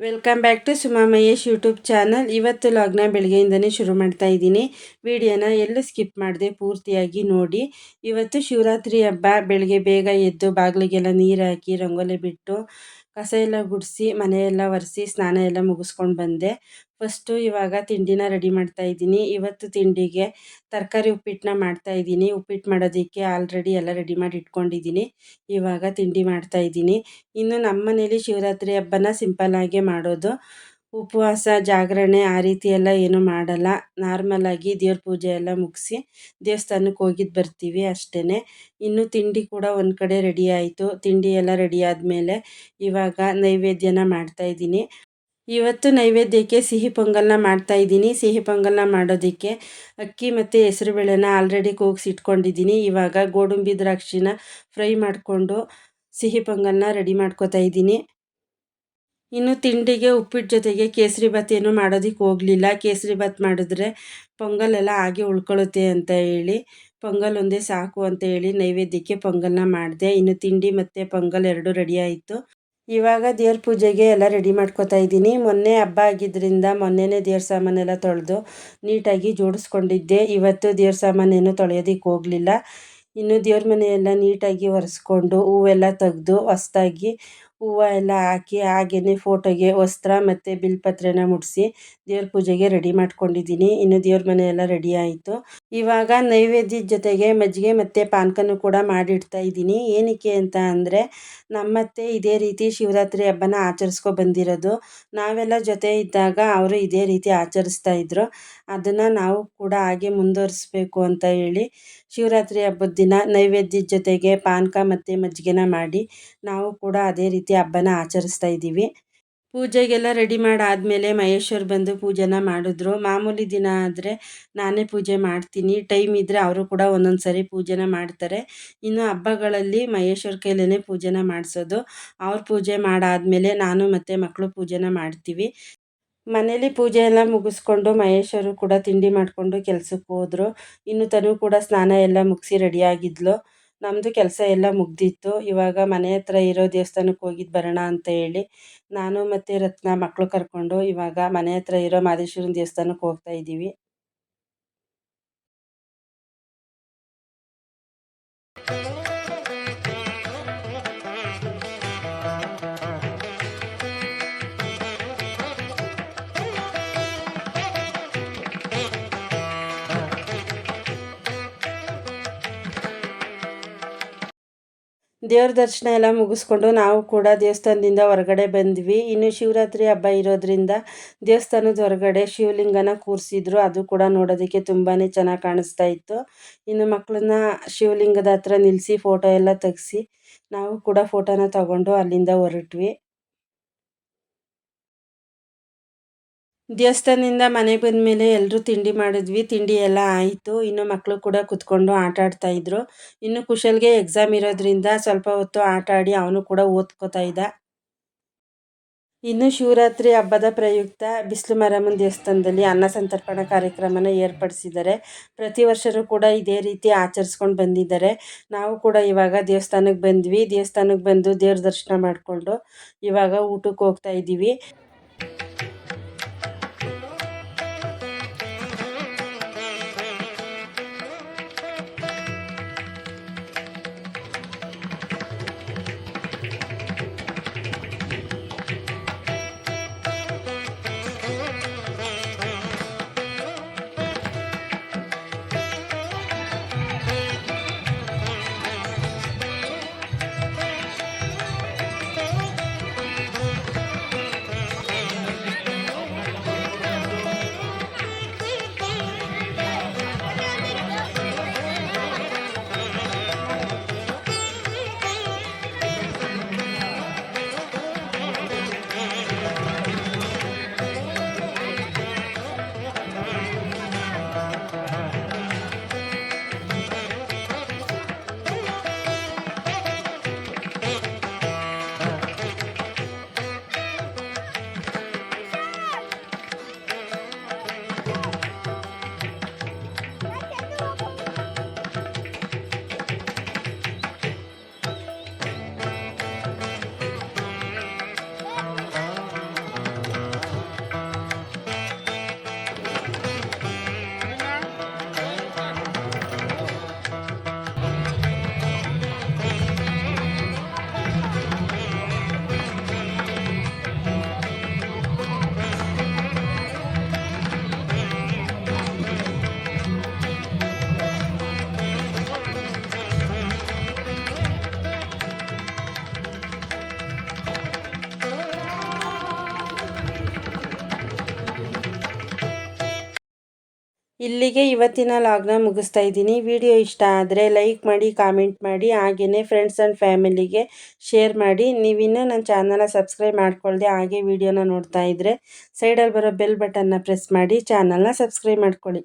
Welcome back to Suma Mahesh YouTube channel ಇವತ್ತು ಲಾಗ್ನ ಬೆಳಗ್ಗೆಯಿಂದನೇ ಶುರು ಮಾಡ್ತಾ ಇದ್ದೀನಿ. ವಿಡಿಯೋನ ಎಲ್ಲೂ ಸ್ಕಿಪ್ ಮಾಡಿದೆ ಪೂರ್ತಿಯಾಗಿ ನೋಡಿ. ಇವತ್ತು ಶಿವರಾತ್ರಿ ಹಬ್ಬ. ಬೆಳಗ್ಗೆ ಬೇಗ ಎದ್ದು ಬಾಗಿಲಿಗೆಲ್ಲ ನೀರು ಹಾಕಿ, ರಂಗೋಲಿ ಬಿಟ್ಟು ಕಸ ಎಲ್ಲ ಗುಡಿಸಿ, ಮನೆಯೆಲ್ಲ ಒರೆಸಿ, ಸ್ನಾನ ಎಲ್ಲ ಮುಗಿಸ್ಕೊಂಡು ಬಂದೆ. ಫಸ್ಟು ಇವಾಗ ತಿಂಡಿನ ರೆಡಿ ಮಾಡ್ತಾ ಇದ್ದೀನಿ. ಇವತ್ತು ತಿಂಡಿಗೆ ತರಕಾರಿ ಉಪ್ಪಿಟ್ಟನ್ನ ಮಾಡ್ತಾ ಇದ್ದೀನಿ. ಉಪ್ಪಿಟ್ಟು ಮಾಡೋದಕ್ಕೆ ಆಲ್ರೆಡಿ ಎಲ್ಲ ರೆಡಿ ಮಾಡಿ ಇಟ್ಕೊಂಡಿದ್ದೀನಿ. ಇವಾಗ ತಿಂಡಿ ಮಾಡ್ತಾ ಇದ್ದೀನಿ. ಇನ್ನು ನಮ್ಮ ಮನೇಲಿ ಶಿವರಾತ್ರಿ ಹಬ್ಬನ ಸಿಂಪಲ್ಲಾಗೆ ಮಾಡೋದು. ಉಪವಾಸ, ಜಾಗರಣೆ ಆ ರೀತಿ ಎಲ್ಲ ಏನೂ ಮಾಡಲ್ಲ. ನಾರ್ಮಲಾಗಿ ದೇವ್ರ ಪೂಜೆ ಎಲ್ಲ ಮುಗಿಸಿ ದೇವಸ್ಥಾನಕ್ಕೆ ಹೋಗಿದ್ದು ಬರ್ತೀವಿ ಅಷ್ಟೇ ಇನ್ನು ತಿಂಡಿ ಕೂಡ ಒಂದು ಕಡೆ ರೆಡಿ ಆಯಿತು. ತಿಂಡಿ ಎಲ್ಲ ರೆಡಿ ಆದಮೇಲೆ ಇವಾಗ ನೈವೇದ್ಯನ ಮಾಡ್ತಾಯಿದ್ದೀನಿ ಇವತ್ತು ನೈವೇದ್ಯಕ್ಕೆ ಸಿಹಿ ಪೊಂಗಲ್ನ ಮಾಡ್ತಾಯಿದ್ದೀನಿ ಸಿಹಿ ಪೊಂಗಲ್ನ ಮಾಡೋದಕ್ಕೆ ಅಕ್ಕಿ ಮತ್ತು ಹೆಸರುಬೇಳೆನ ಆಲ್ರೆಡಿ ಕೂಗಿಸಿ ಇಟ್ಕೊಂಡಿದ್ದೀನಿ. ಇವಾಗ ಗೋಡಂಬಿ ದ್ರಾಕ್ಷಿನ ಫ್ರೈ ಮಾಡಿಕೊಂಡು ಸಿಹಿ ಪೊಂಗಲ್ನ ರೆಡಿ ಮಾಡ್ಕೋತಾ ಇದ್ದೀನಿ. ಇನ್ನು ತಿಂಡಿಗೆ ಉಪ್ಪಿಟ್ಟು ಜೊತೆಗೆ ಕೇಸರಿ ಭಾತ್ ಏನು ಮಾಡೋದಕ್ಕೆ ಹೋಗಲಿಲ್ಲ. ಕೇಸರಿ ಭಾತ್ ಮಾಡಿದ್ರೆ ಪೊಂಗಲೆಲ್ಲ ಹಾಗೆ ಉಳ್ಕೊಳ್ಳುತ್ತೆ ಅಂತ ಹೇಳಿ, ಪೊಂಗಲ್ ಒಂದೇ ಸಾಕು ಅಂತ ಹೇಳಿ ನೈವೇದ್ಯಕ್ಕೆ ಪೊಂಗಲ್ನ ಮಾಡಿದೆ. ಇನ್ನು ತಿಂಡಿ ಮತ್ತು ಪೊಂಗಲ್ ಎರಡು ರೆಡಿ ಆಯಿತು. ಇವಾಗ ದೇವ್ರ ಪೂಜೆಗೆ ಎಲ್ಲ ರೆಡಿ ಮಾಡ್ಕೋತಾ ಇದ್ದೀನಿ. ಮೊನ್ನೆ ಹಬ್ಬ ಆಗಿದ್ದರಿಂದ ಮೊನ್ನೆನೇ ದೇವ್ರ ಸಾಮಾನೆಲ್ಲ ತೊಳೆದು ನೀಟಾಗಿ ಜೋಡಿಸ್ಕೊಂಡಿದ್ದೆ. ಇವತ್ತು ದೇವ್ರ ಸಾಮಾನೇನು ತೊಳೆಯೋದಕ್ಕೆ ಹೋಗಲಿಲ್ಲ. ಇನ್ನು ದೇವ್ರ ಮನೆಯೆಲ್ಲ ನೀಟಾಗಿ ಒರೆಸ್ಕೊಂಡು ಹೂವೆಲ್ಲ ತೆಗೆದು ಹೊಸ್ದಾಗಿ ಹೂವು ಎಲ್ಲ ಹಾಕಿ ಹಾಗೆಯೇ ಫೋಟೋಗೆ ವಸ್ತ್ರ ಮತ್ತು ಬಿಲ್ಪತ್ರೆನ ಮುಡಿಸಿ ದೇವ್ರ ಪೂಜೆಗೆ ರೆಡಿ ಮಾಡ್ಕೊಂಡಿದ್ದೀನಿ. ಇನ್ನು ದೇವ್ರ ಮನೆ ಎಲ್ಲ ರೆಡಿ ಆಯಿತು. ಇವಾಗ ನೈವೇದ್ಯದ ಜೊತೆಗೆ ಮಜ್ಜಿಗೆ ಮತ್ತು ಪಾನಕನೂ ಕೂಡ ಮಾಡಿಡ್ತಾ ಇದ್ದೀನಿ. ಏನಕ್ಕೆ ಅಂತ ಅಂದರೆ ನಮ್ಮತ್ತೆ ಇದೇ ರೀತಿ ಶಿವರಾತ್ರಿ ಹಬ್ಬನ ಆಚರಿಸ್ಕೊ ಬಂದಿರೋದು. ನಾವೆಲ್ಲ ಜೊತೆ ಇದ್ದಾಗ ಅವರು ಇದೇ ರೀತಿ ಆಚರಿಸ್ತಾ ಇದ್ರು. ಅದನ್ನು ನಾವು ಕೂಡ ಹಾಗೆ ಮುಂದುವರಿಸ್ಬೇಕು ಅಂತ ಹೇಳಿ ಶಿವರಾತ್ರಿ ಹಬ್ಬದ ದಿನ ನೈವೇದ್ಯದ ಜೊತೆಗೆ ಪಾನಕ ಮತ್ತು ಮಜ್ಜಿಗೆನ ಮಾಡಿ ನಾವು ಕೂಡ ಅದೇ ರೀತಿ ಹಬ್ಬನ ಆಚರಿಸ್ತಾ ಇದ್ದೀವಿ. ಪೂಜೆಗೆಲ್ಲ ರೆಡಿ ಮಾಡಾದಮೇಲೆ ಮಹೇಶ್ವರ್ ಬಂದು ಪೂಜೆನ ಮಾಡಿದ್ರು. ಮಾಮೂಲಿ ದಿನ ಆದರೆ ನಾನೇ ಪೂಜೆ ಮಾಡ್ತೀನಿ. ಟೈಮ್ ಇದ್ದರೆ ಅವರು ಕೂಡ ಒಂದೊಂದು ಸರಿ ಪೂಜೆನ ಮಾಡ್ತಾರೆ. ಇನ್ನು ಹಬ್ಬಗಳಲ್ಲಿ ಮಹೇಶ್ವರ್ ಕೈಲೇ ಪೂಜೆನ ಮಾಡಿಸೋದು. ಅವ್ರ ಪೂಜೆ ಮಾಡಾದಮೇಲೆ ನಾನು ಮತ್ತು ಮಕ್ಕಳು ಪೂಜೆನ ಮಾಡ್ತೀವಿ. ಮನೇಲಿ ಪೂಜೆ ಎಲ್ಲ ಮುಗಿಸ್ಕೊಂಡು ಮಹೇಶ್ವರು ಕೂಡ ತಿಂಡಿ ಮಾಡಿಕೊಂಡು ಕೆಲ್ಸಕ್ಕೆ ಹೋದರು. ಇನ್ನು ತನು ಕೂಡ ಸ್ನಾನ ಎಲ್ಲ ಮುಗಿಸಿ ರೆಡಿಯಾಗಿದ್ಲು ನಮ್ಮದು ಕೆಲಸ ಎಲ್ಲ ಮುಗ್ದಿತ್ತು. ಇವಾಗ ಮನೆ ಹತ್ರ ಇರೋ ದೇವಸ್ಥಾನಕ್ಕೆ ಹೋಗಿದ್ದು ಬರೋಣ ಅಂತ ಹೇಳಿ ನಾನು ಮತ್ತು ರತ್ನ ಮಕ್ಕಳು ಕರ್ಕೊಂಡು ಇವಾಗ ಮನೆ ಹತ್ರ ಇರೋ ಮಾದೇಶ್ವರನ ದೇವಸ್ಥಾನಕ್ಕೆ ಹೋಗ್ತಾ ಇದ್ದೀವಿ. ದೇವ್ರ ದರ್ಶನ ಎಲ್ಲ ಮುಗಿಸ್ಕೊಂಡು ನಾವು ಕೂಡ ದೇವಸ್ಥಾನದಿಂದ ಹೊರಗಡೆ ಬಂದ್ವಿ. ಇನ್ನು ಶಿವರಾತ್ರಿ ಹಬ್ಬ ಇರೋದ್ರಿಂದ ದೇವಸ್ಥಾನದ ಹೊರಗಡೆ ಶಿವಲಿಂಗನ ಕೂರಿಸಿದ್ರು. ಅದು ಕೂಡ ನೋಡೋದಕ್ಕೆ ತುಂಬಾ ಚೆನ್ನಾಗಿ ಕಾಣಿಸ್ತಾ ಇತ್ತು. ಇನ್ನು ಮಕ್ಕಳನ್ನ ಶಿವಲಿಂಗದ ಹತ್ರ ನಿಲ್ಲಿಸಿ ಫೋಟೋ ಎಲ್ಲ ತೆಗೆಸಿ ನಾವು ಕೂಡ ಫೋಟೋನ ತಗೊಂಡು ಅಲ್ಲಿಂದ ಹೊರಟ್ವಿ. ದೇವಸ್ಥಾನದಿಂದ ಮನೆಗೆ ಬಂದಮೇಲೆ ಎಲ್ಲರೂ ತಿಂಡಿ ಮಾಡಿದ್ವಿ, ತಿಂಡಿ ಎಲ್ಲ ಆಯಿತು. ಇನ್ನು ಮಕ್ಕಳು ಕೂಡ ಕುತ್ಕೊಂಡು ಆಟ ಆಡ್ತಾ ಇದ್ರು. ಇನ್ನು ಕುಶಲ್ಗೆ ಎಕ್ಸಾಮ್ ಇರೋದ್ರಿಂದ ಸ್ವಲ್ಪ ಹೊತ್ತು ಆಟ ಆಡಿ ಅವನು ಕೂಡ ಓದ್ಕೋತಾ ಇದ್ದ. ಇನ್ನು ಶಿವರಾತ್ರಿ ಹಬ್ಬದ ಪ್ರಯುಕ್ತ ಬಿಸಿಲು ಮಾರಮ್ಮನ ದೇವಸ್ಥಾನದಲ್ಲಿ ಅನ್ನ ಸಂತರ್ಪಣ ಕಾರ್ಯಕ್ರಮನ ಏರ್ಪಡಿಸಿದ್ದಾರೆ. ಪ್ರತಿ ವರ್ಷವೂ ಕೂಡ ಇದೇ ರೀತಿ ಆಚರಿಸ್ಕೊಂಡು ಬಂದಿದ್ದಾರೆ. ನಾವು ಕೂಡ ಇವಾಗ ದೇವಸ್ಥಾನಕ್ಕೆ ಬಂದ್ವಿ. ದೇವಸ್ಥಾನಕ್ಕೆ ಬಂದು ದೇವ್ರ ದರ್ಶನ ಮಾಡಿಕೊಂಡು ಇವಾಗ ಊಟಕ್ಕೆ ಹೋಗ್ತಾ ಇದ್ದೀವಿ. ಇಲ್ಲಿಗೆ ಇವತ್ತಿನ ಲಾಗ್ನ ಮುಗಿಸ್ತಾ ಇದ್ದೀನಿ. ವಿಡಿಯೋ ಇಷ್ಟ ಆದರೆ ಲೈಕ್ ಮಾಡಿ, ಕಾಮೆಂಟ್ ಮಾಡಿ ಹಾಗೆಯೇ ಫ್ರೆಂಡ್ಸ್ ಆ್ಯಂಡ್ ಫ್ಯಾಮಿಲಿಗೆ ಶೇರ್ ಮಾಡಿ. ನೀವಿನ್ನೂ ನನ್ನ ಚಾನಲ್ನ ಸಬ್ಸ್ಕ್ರೈಬ್ ಮಾಡ್ಕೊಳ್ಳದೆ ಹಾಗೆ ವಿಡಿಯೋನ ನೋಡ್ತಾ ಇದ್ದರೆ ಸೈಡಲ್ಲಿ ಬರೋ ಬೆಲ್ ಬಟನ್ನ ಪ್ರೆಸ್ ಮಾಡಿ ಚಾನಲ್ನ ಸಬ್ಸ್ಕ್ರೈಬ್ ಮಾಡ್ಕೊಳ್ಳಿ.